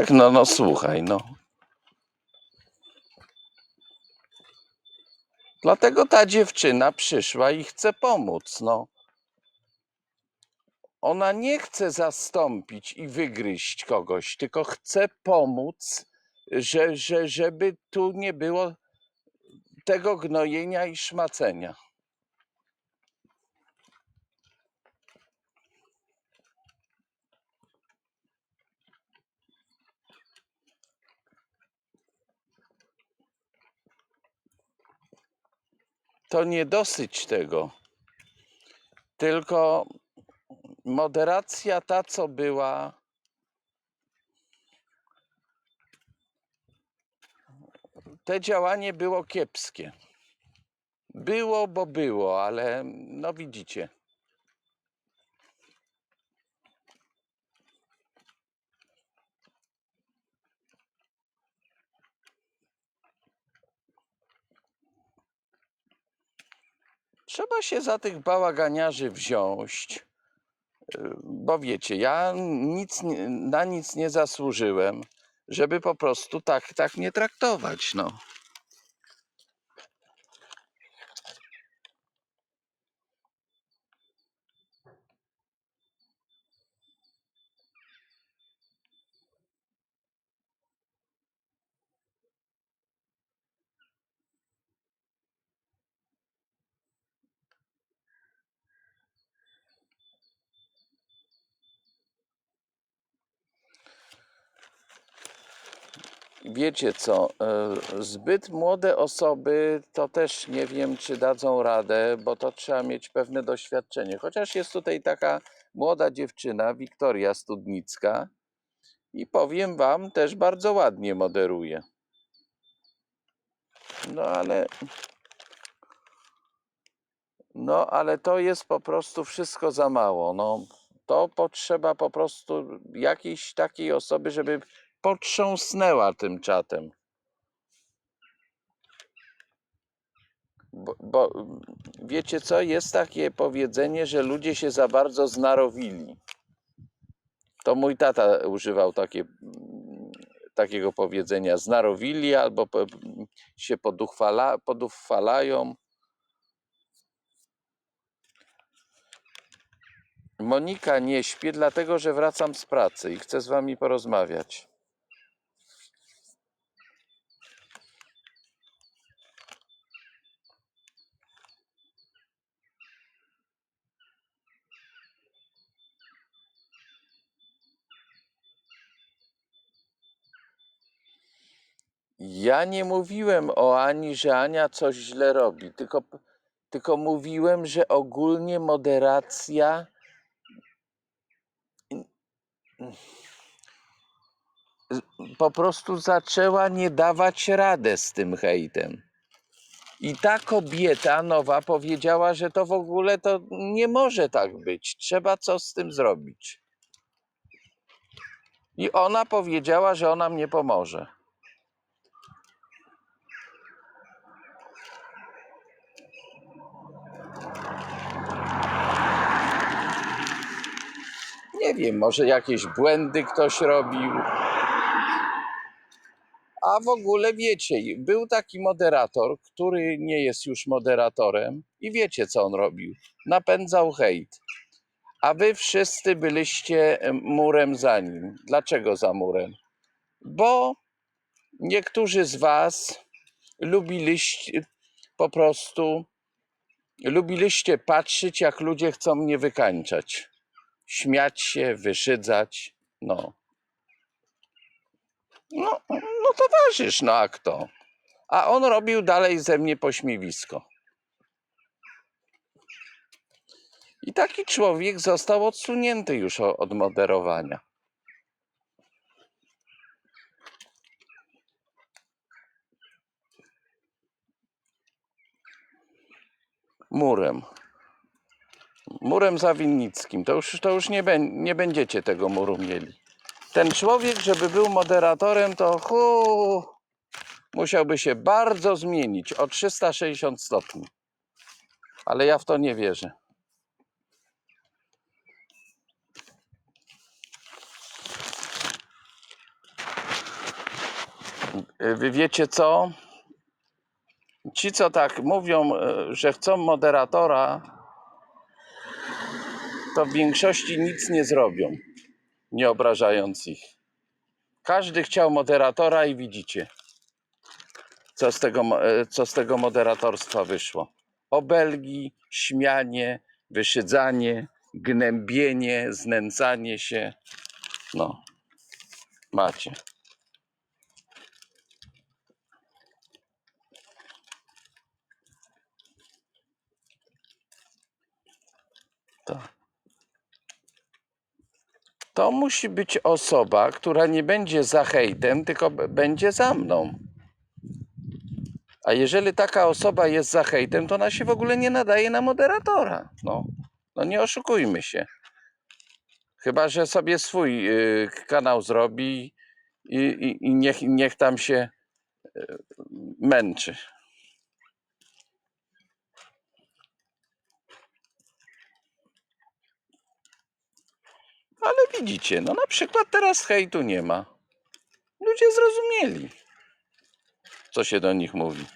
tak, no, no słuchaj, no. Dlatego ta dziewczyna przyszła i chce pomóc, no. Ona nie chce zastąpić i wygryźć kogoś, tylko chce pomóc, że, że, żeby tu nie było tego gnojenia i szmacenia. To nie dosyć tego, tylko moderacja ta, co była, te działanie było kiepskie. Było, bo było, ale no widzicie. Trzeba się za tych bałaganiarzy wziąć, y, bo wiecie, ja nic, na nic nie zasłużyłem, żeby po prostu tak, tak nie traktować, no. Wiecie co, e, zbyt młode osoby to też nie wiem, czy dadzą radę, bo to trzeba mieć pewne doświadczenie. Chociaż jest tutaj taka młoda dziewczyna, Wiktoria Studnicka, i powiem Wam, też bardzo ładnie moderuje. No ale. No ale to jest po prostu wszystko za mało. No, to potrzeba po prostu jakiejś takiej osoby, żeby potrząsnęła tym czatem. Bo, bo wiecie co, jest takie powiedzenie, że ludzie się za bardzo znarowili. To mój tata używał takie, takiego powiedzenia, znarowili albo się poduchwala, poduchwalają. Monika nie śpię, dlatego że wracam z pracy i chcę z wami porozmawiać. Ja nie mówiłem o Ani, że Ania coś źle robi, tylko, tylko mówiłem, że ogólnie moderacja po prostu zaczęła nie dawać radę z tym hejtem. I ta kobieta nowa powiedziała, że to w ogóle to nie może tak być. Trzeba co z tym zrobić. I ona powiedziała, że ona mnie pomoże. Nie wiem, może jakieś błędy ktoś robił. A w ogóle wiecie, był taki moderator, który nie jest już moderatorem i wiecie, co on robił. Napędzał hejt. A wy wszyscy byliście em, murem za nim. Dlaczego za murem? Bo niektórzy z was lubiliście po prostu lubiliście patrzeć, jak ludzie chcą mnie wykańczać. Śmiać się, wyszydzać. No. No, no towarzysz, no a kto? A on robił dalej ze mnie pośmiewisko. I taki człowiek został odsunięty już od moderowania. Murem. Murem zawinnickim. To już, to już nie, nie będziecie tego muru mieli. Ten człowiek, żeby był moderatorem, to hu, musiałby się bardzo zmienić o 360 stopni. Ale ja w to nie wierzę. Wy wiecie co? Ci, co tak mówią, e, że chcą moderatora, to w większości nic nie zrobią, nie obrażając ich. Każdy chciał moderatora i widzicie, co z tego, e, co z tego moderatorstwa wyszło. Obelgi, śmianie, wyszydzanie, gnębienie, znęcanie się. No, macie. To. To musi być osoba, która nie będzie za hejtem, tylko będzie za mną. A jeżeli taka osoba jest za hejtem, to ona się w ogóle nie nadaje na moderatora. No, no nie oszukujmy się. Chyba, że sobie swój y, kanał zrobi i, i, i niech, niech tam się y, męczy. Ale widzicie, no na przykład teraz hejtu nie ma. Ludzie zrozumieli, co się do nich mówi.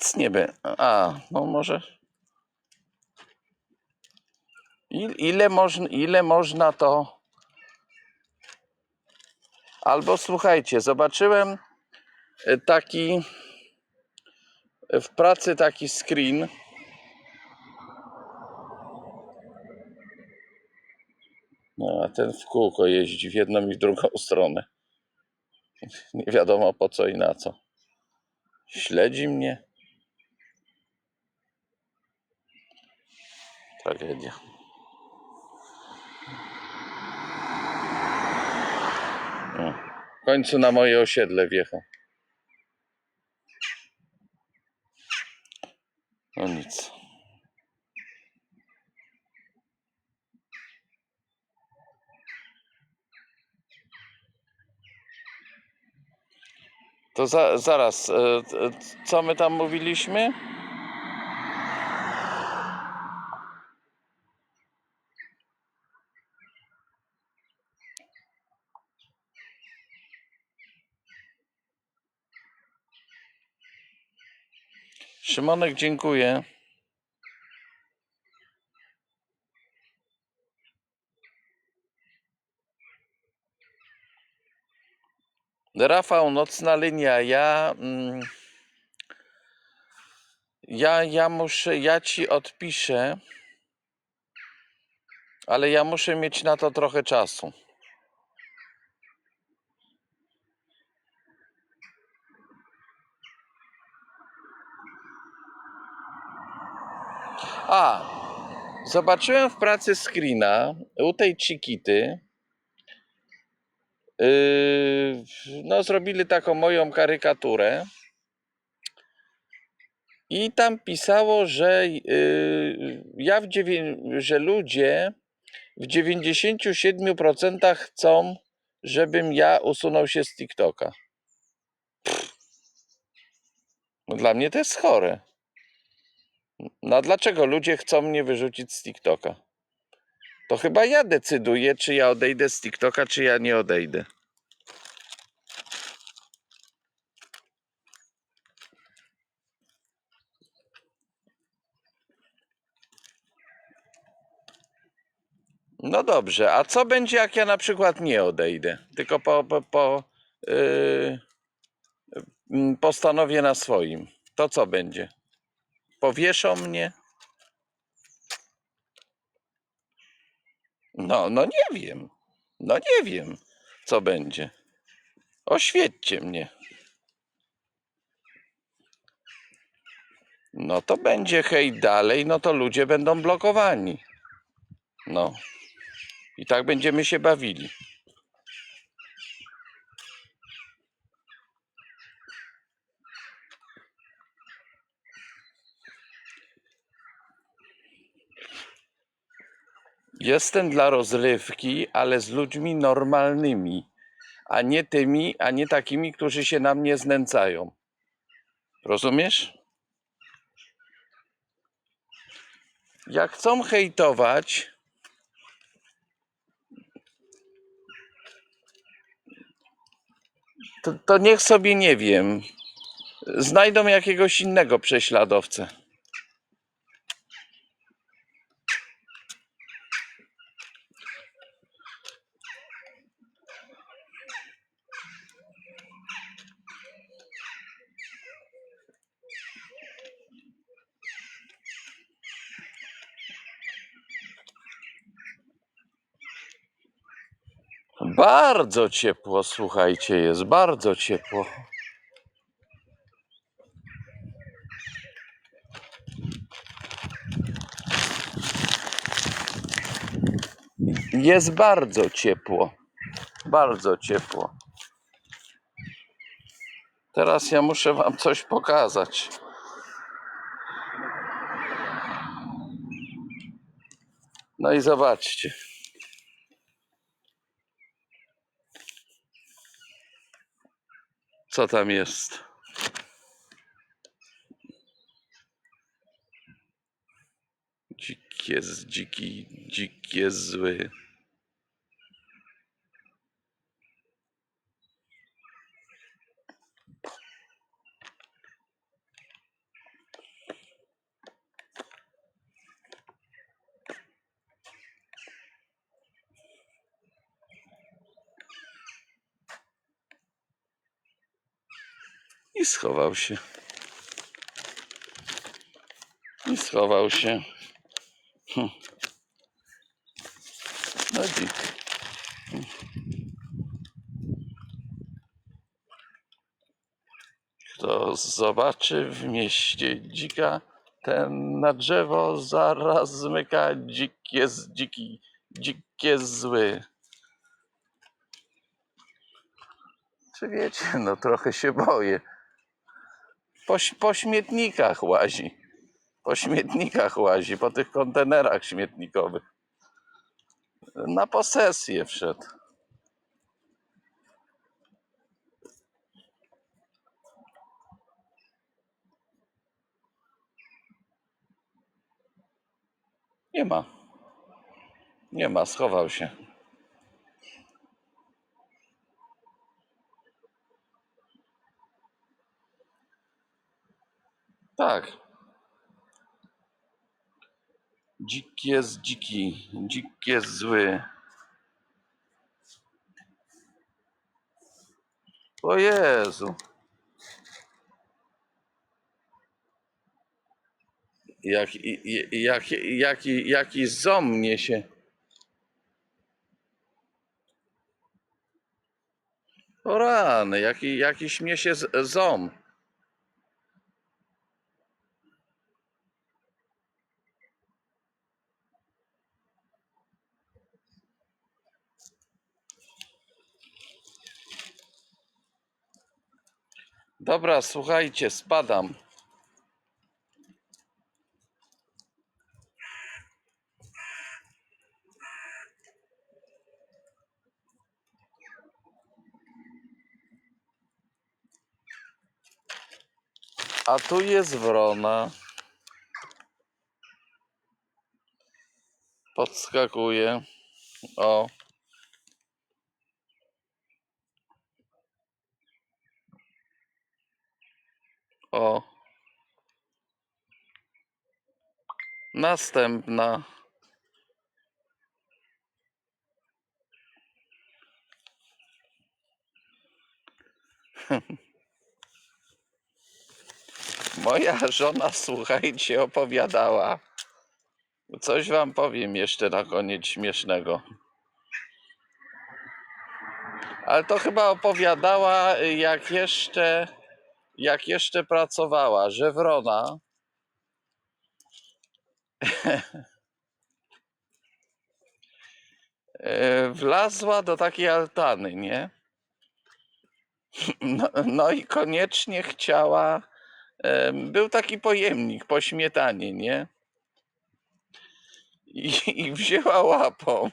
Nic nie będzie. A, no może. Il- Ile, można, ile można to. Albo słuchajcie, zobaczyłem e, taki w pracy taki screen. No, a ten w kółko jeździ w jedną i w drugą stronę. Nie wiadomo po co i na co. Śledzi mnie. Tragedia. O, w końcu na moje osiedle wjechał. No nic. To za, zaraz, e, e, co my tam mówiliśmy? Szymonek, dziękuję. Rafał, nocna linia. Ja, mm, ja, ja muszę, ja ci odpiszę, ale ja muszę mieć na to trochę czasu. A, zobaczyłem w pracy screena u tej Chiquity. Yy, no, zrobili taką moją karykaturę. I tam pisało, że yy, ja w że ludzie w 97% chcą, żebym ja usunął się z TikToka. No dla mnie to jest chore. No dlaczego ludzie chcą mnie wyrzucić z TikToka? To chyba ja decyduję, czy ja odejdę z TikToka, czy ja nie odejdę. No dobrze, a co będzie, jak ja na przykład nie odejdę? Tylko po, po, po yy, mm, postanowię na swoim. To co będzie? Powieszą mnie? No, no nie wiem. No nie wiem, co będzie. Oświećcie mnie. No to będzie hejt dalej, no to ludzie będą blokowani. No. I tak będziemy się bawili. Jestem dla rozrywki, ale z ludźmi normalnymi, a nie tymi, a nie takimi, którzy się na mnie znęcają. Rozumiesz? Jak chcą hejtować, To, to niech sobie nie wiem. Znajdą jakiegoś innego prześladowcę. Bardzo ciepło, słuchajcie, jest bardzo ciepło. Jest bardzo ciepło. Bardzo ciepło. Teraz ja muszę Wam coś pokazać. No i zobaczcie. Co tam jest? Dzik jest dziki, dzik jest zły. I schował się. I schował się. Hm. No dzik. Kto zobaczy w mieście dzika, ten na drzewo zaraz zmyka. Dzik jest dziki, dzik jest zły. Czy wiecie, no trochę się boję. Po, po śmietnikach łazi. Po śmietnikach łazi, po tych kontenerach śmietnikowych. Na posesję wszedł. Nie ma. Nie ma, schował się. Tak. Dzik jest dziki, dzik jest zły. O Jezu. Jak, jak, jaki, jaki ząb mnie się. O rany, jaki, jakiś mnie się ząb. Dobra, słuchajcie, spadam. A tu jest wrona. Podskakuje. O. Następna. Moja żona, słuchajcie, opowiadała. Coś wam powiem jeszcze na koniec śmiesznego. Ale to chyba opowiadała, jak jeszcze, jak jeszcze pracowała, że wrona wlazła do takiej altany, nie? No, no i koniecznie chciała. Był taki pojemnik po śmietanie, nie? I, i wzięła łapą.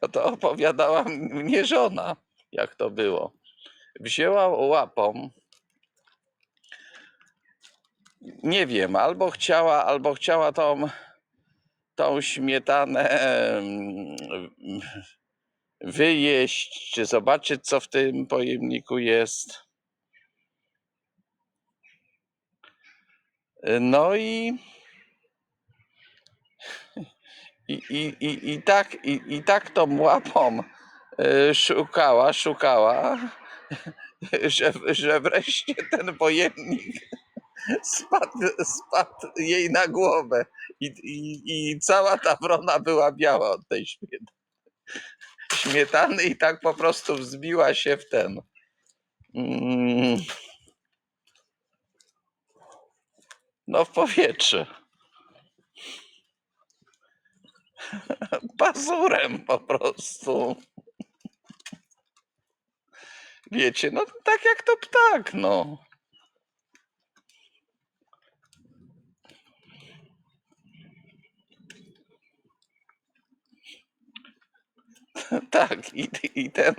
A to opowiadała mnie żona, jak to było. Wzięła łapą. Nie wiem, albo chciała, albo chciała tą, tą śmietanę wyjeść, czy zobaczyć, co w tym pojemniku jest. No i i, i, i, i, tak, i, i tak tą łapą e, szukała, szukała, że, że wreszcie ten pojemnik spadł, spadł jej na głowę i, i, i cała ta wrona była biała od tej śmietany. śmietany i tak po prostu wzbiła się w ten. Mm, no w powietrze. Pazurem po prostu. Wiecie, no tak jak to ptak, no. Tak, i, i ten,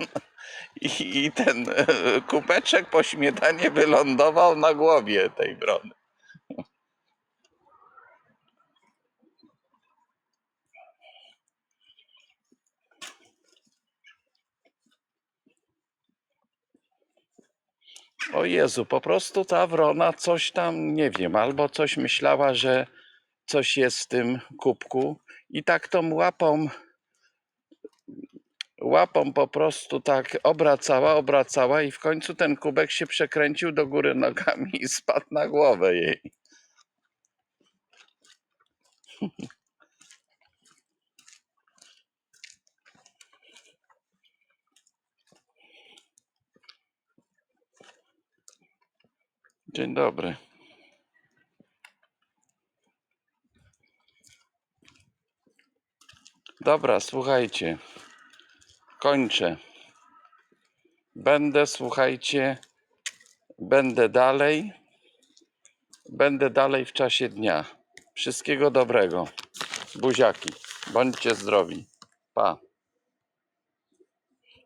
i, i ten e, kubeczek po śmietanie wylądował na głowie tej wrony. O Jezu, po prostu ta wrona coś tam, nie wiem, albo coś myślała, że coś jest w tym kubku i tak tą łapą, łapą po prostu tak obracała, obracała i w końcu ten kubek się przekręcił do góry nogami i spadł na głowę jej. Dzień dobry. Dobra, słuchajcie. Kończę. Będę, słuchajcie, będę dalej. Będę dalej w czasie dnia. Wszystkiego dobrego. Buziaki. Bądźcie zdrowi. Pa.